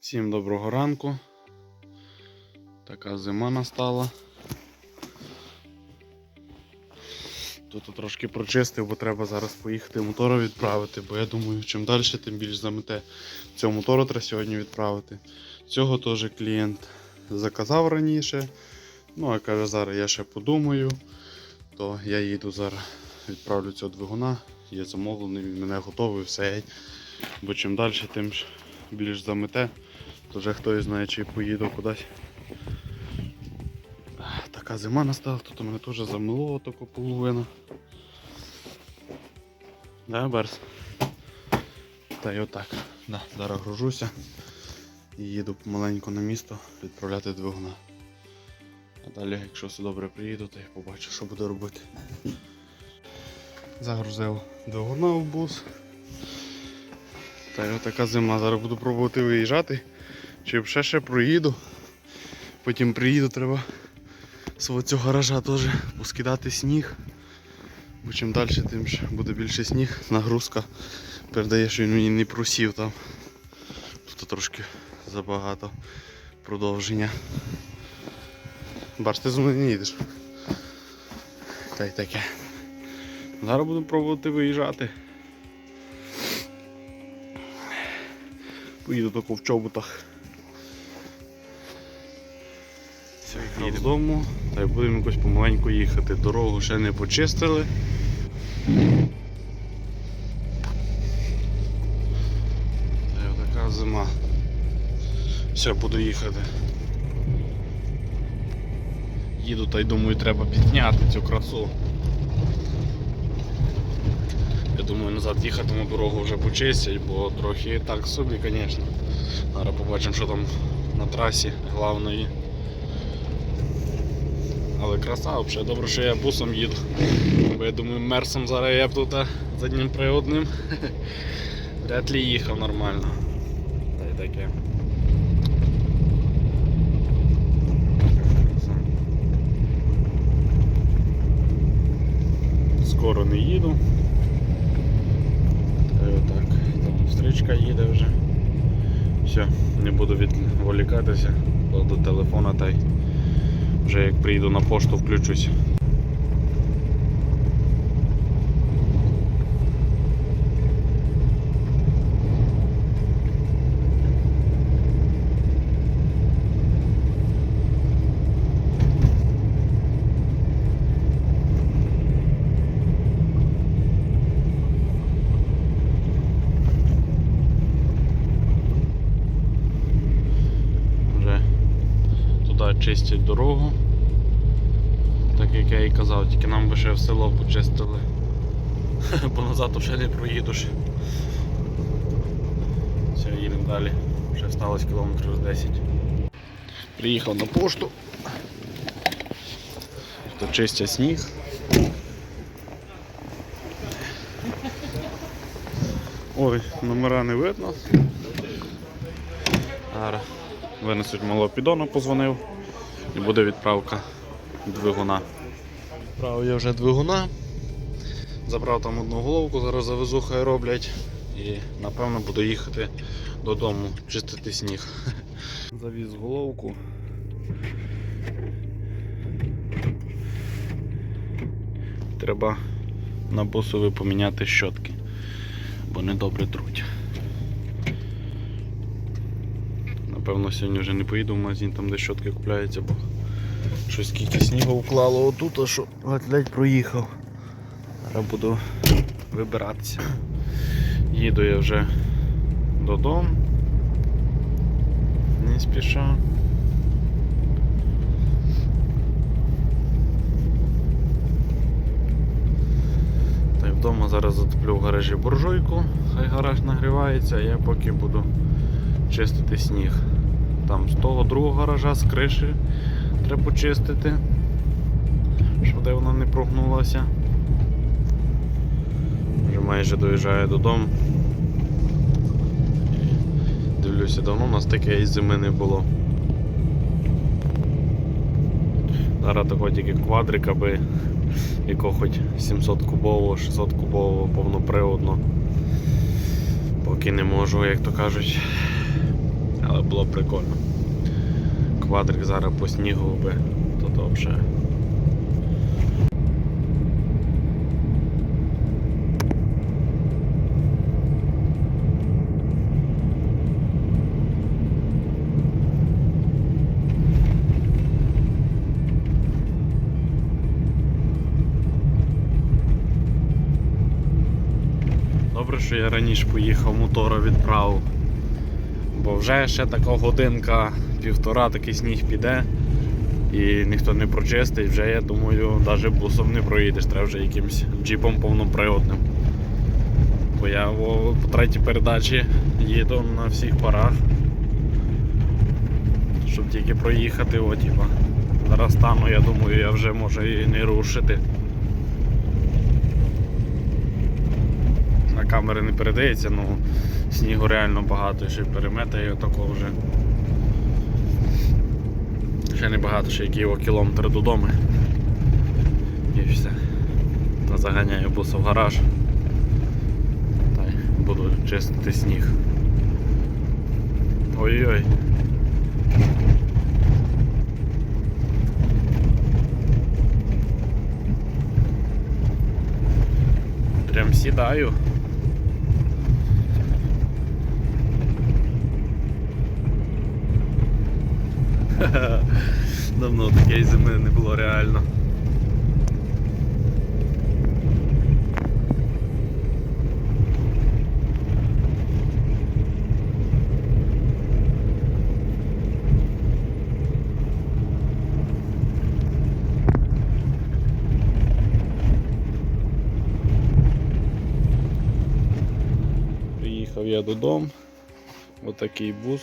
Всім доброго ранку. Така зима настала. Тут трошки прочистив, бо треба зараз поїхати мотора відправити, бо я думаю, чим далі, тим більш замете. Цього мотора треба сьогодні відправити. Цього теж клієнт заказав раніше. Ну, а каже, зараз я ще подумаю, то я їду зараз, відправлю цього двигуна, є замовлений, він мене готовий, все. Бо чим далі, тим більш замете, вже хтось знає, чи поїду кудись. Така зима настала, тут у мене теж замило таку половину. Да, Берс? Та й отак. Да, зараз гружуся і їду помаленьку на місто відправляти двигуна. А далі, якщо все добре приїду, то я побачу, що буду робити. Загрузив двигуна в бус. Та й отака зима. Зараз буду пробувати виїжджати. Чи ще ще проїду. Потім приїду, треба з цього гаража теж поскидати сніг. Бо чим далі, тим буде більше сніг. Нагрузка передає, що він не просів там. Тут трошки забагато продовження. Бач, ти зі мною не їдеш. Та й таке. Зараз будемо пробувати виїжджати. Поїду тако в чоботах. Все, додому, та й будемо якось помаленьку їхати. Дорогу ще не почистили. Та й така зима. Все, буду їхати. Їду та й думаю, треба підняти цю красу. Я думаю, назад їхатиму дорогу вже почистять, бо трохи так собі, звісно. Зараз побачимо, що там на трасі головної. Але краса, взагалі добре, що я бусом їду. Бо я думаю, мерсом зараз я б тут а, заднім приводним. Вряд ли їхав нормально. Та й таке. Скоро не їду. Та й отак. Там стрічка їде вже. Все, не буду відволікатися, кладу телефона та й вже як приїду на пошту включусь. Вже туди чистять дорогу. Так як я і казав, тільки нам би ще в село почистили. Бо назад вже не проїдеш. Все, їдемо далі. Ще сталося кілометрів з 10. Приїхав на пошту. Тут чистять сніг. Ой, номера не видно. Винесуть малого піддону, позвонив і буде відправка двигуна. Відправив я вже двигуна. Забрав там одну головку, зараз завезу, хай роблять. І напевно буду їхати додому чистити сніг. Завіз головку. Треба на бусові поміняти щотки, бо недобре труть. Напевно, сьогодні вже не поїду в магазин, там де щотки купляються, бо щось скільки снігу вклало отут, а що ледь проїхав. Зараз буду вибиратися. Їду я вже додому. Не й вдома зараз затоплю в гаражі буржуйку, хай гараж нагрівається, а я поки буду чистити сніг. Там з того другого гаража, з криші треба почистити, щоб де вона не прогнулася. Вже майже доїжджаю додому. Дивлюся, давно у нас таке із зими не було. Зараз такого тільки квадрик, аби якого хоч 700 кубового, 600 кубового повноприводно. Поки не можу, як то кажуть. Але було б прикольно. Квадрик зараз по снігу би, то то. Добре, що я раніше поїхав мотора відправив. Бо вже ще така годинка, півтора такий сніг піде і ніхто не прочистить, вже я думаю, навіть бусом не проїдеш, треба вже якимось джіпом повноприводним. Бо я по третій передачі їду на всіх парах. Щоб тільки проїхати, о. Зараз стану, я думаю, я вже можу і не рушити. Камери не передається, ну снігу реально багато, ще переметає такого вже. Ще не багато, ще які його кілометри додому. І все. Заганяю буса в гараж. Та буду чистити сніг. Ой-ой. Прям сідаю. Давно такої зими не було реально. Приїхав я додому. Отакий бус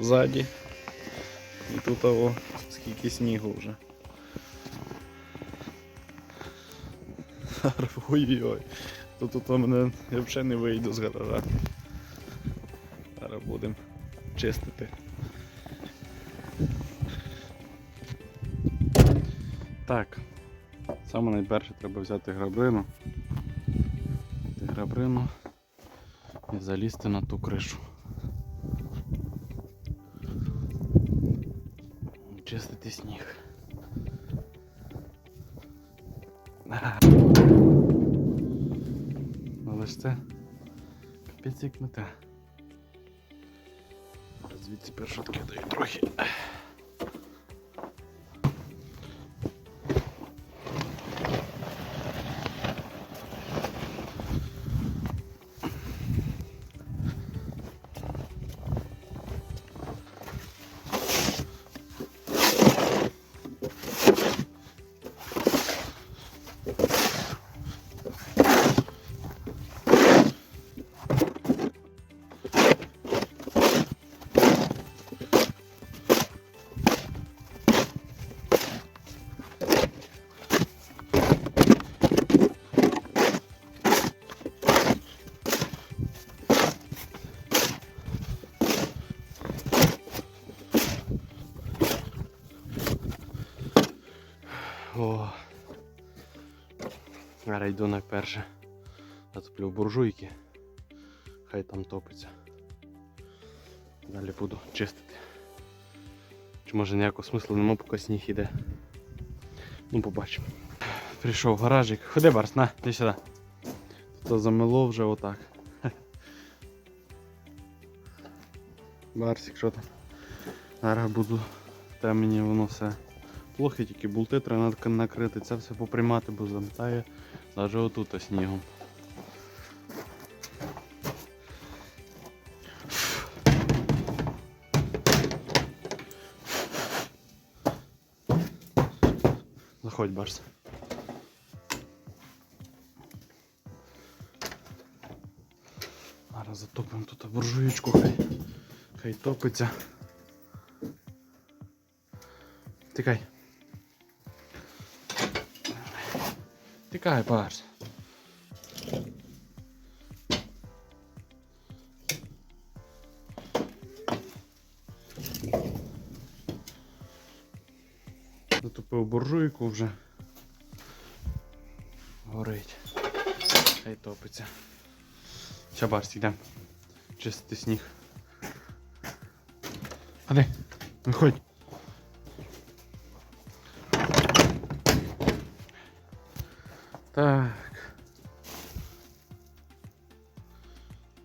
ззаді. І тут того скільки снігу вже. Ой-ой-ой. Тут тут мене я взагалі не вийду з гаража. Зараз будемо чистити. Так. Саме найперше треба взяти грабрину. Взяти Грабрину і залізти на ту кришу. Чистити сніг. Ага. Але ж це капець як мета. Звідси першотки даю трохи. Зараз йду найперше. Затоплю буржуйки. Хай там топиться. Далі буду чистити. Чи може ніякого смислу нема, поки сніг іде. Ну, побачимо. Прийшов в гаражик. Ходи, Барс, на, іди сюди. Тут замело вже отак. Барсик, що там? Зараз буду те мені воно все плохо, тільки болти треба накрити, це все поприймати, бо заметає навіть отут снігом. Заходь, Барс. Зараз затопимо тут буржуєчку, хай, хай топиться. Тикай. Тикай, Барс. Затопив буржуйку вже. Горить. Хай топиться. Ща Барс, йдемо. Чистити сніг. Ходи, виходь. Так.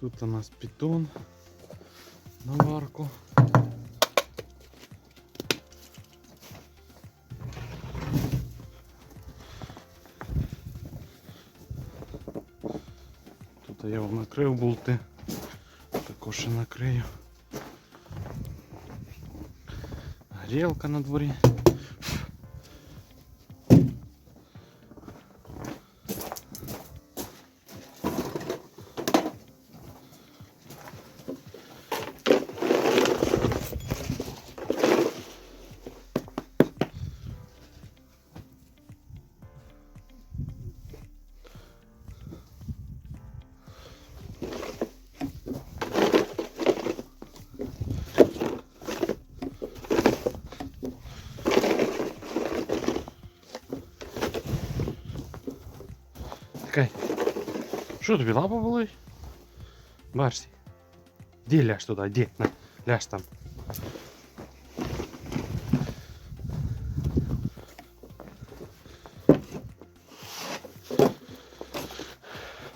Тут у нас питон на варку. Тут я вам накрив болти. Також ще накрию. Грілка на дворі. Чекай. Що тобі лапа болить? Барсі. Ді ляж туди, ді, на, ляж там.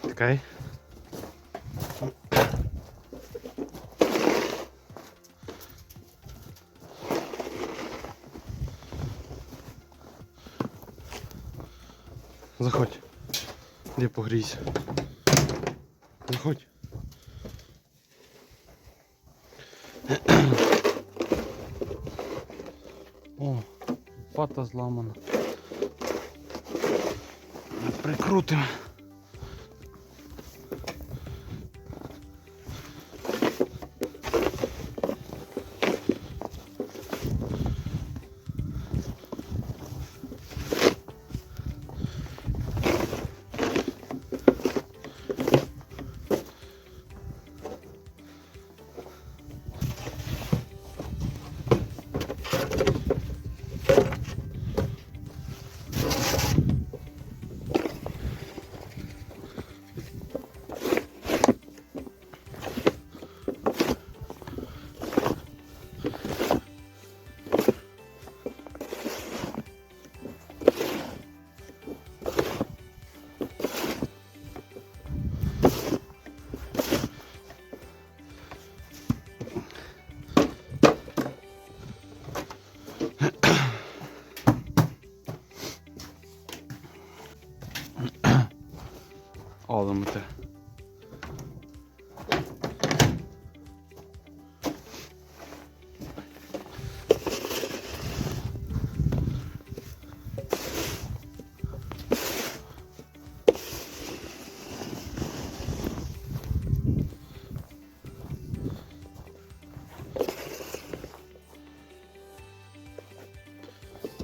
Чекай. Заходь. Де погрійся. Заходь. О, пата зламана. Прикрутимо. Ağlamıtı.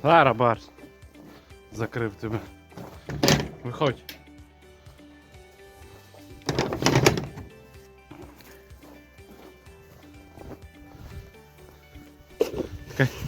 Зараз, Барс. Закрив тебе. Виходь. Чекай.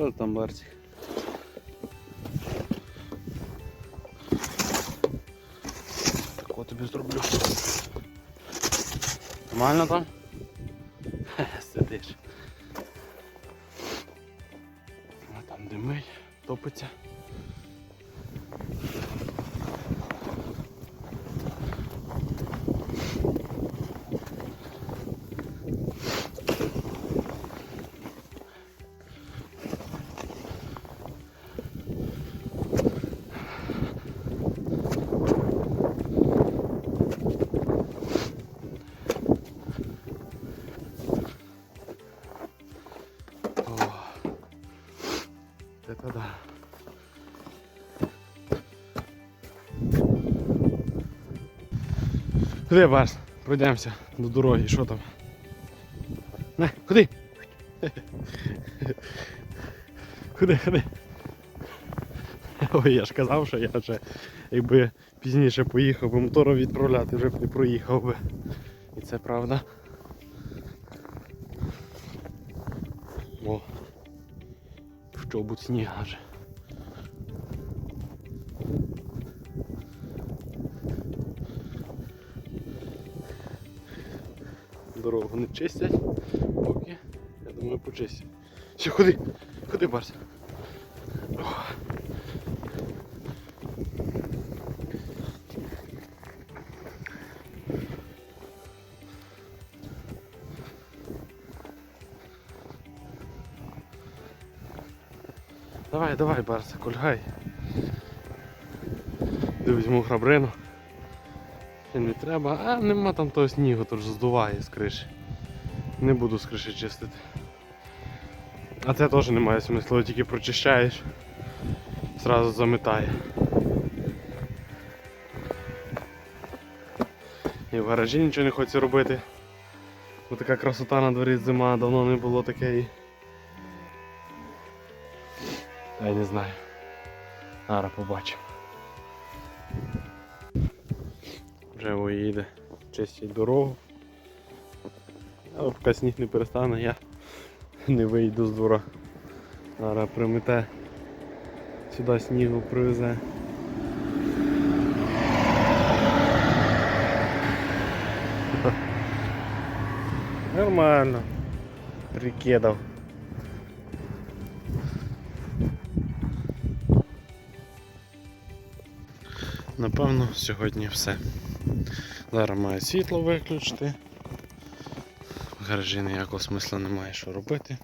Що там, Барсик? Тако тобі зроблю. Нормально там? Хе, Сидиш. А там димить, топиться. Це да. Ходи, Барс, пройдемося до дороги, що там? На, ходи! Ходи, ходи. Ой, я ж казав, що я вже якби пізніше поїхав, би мотором відправляти вже б не проїхав би. І це правда. О. Що будь сніг аже. Дорогу не чистять, поки, я думаю, почистять. Все, ходи, ходи, Барс. Давай, Барса, кульгай. Візьму храбрину. Ще не треба, а нема там того снігу, то ж здуває з криші. Не буду з криші чистити. А це теж немає смислу, тільки прочищаєш, зразу заметає. І в гаражі нічого не хочеться робити. Бо така красота на дворі зима, давно не було такої. Я не знаю. Зараз побачимо. Вже їде чистить дорогу. Але поки сніг не перестане, я не вийду з двора. Зараз примете сюди снігу привезе. Нормально. Прикидав. Напевно, сьогодні все. Зараз маю світло виключити. В гаражі ніякого смисла немає що робити.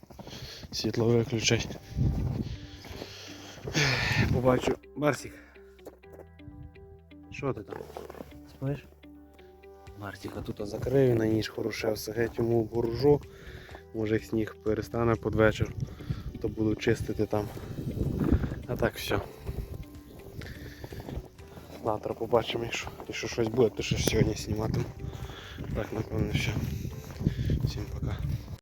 Світло виключать. Побачу. Барсік. Що ти там? Спиш? Барсіка тут закрию, на ніч хороше все геть йому боржу. Може як сніг перестане під вечір, то буду чистити там. А так все. Завтра побачимо, якщо, якщо щось буде, то що сьогодні зніматиму. Так, напевно, все.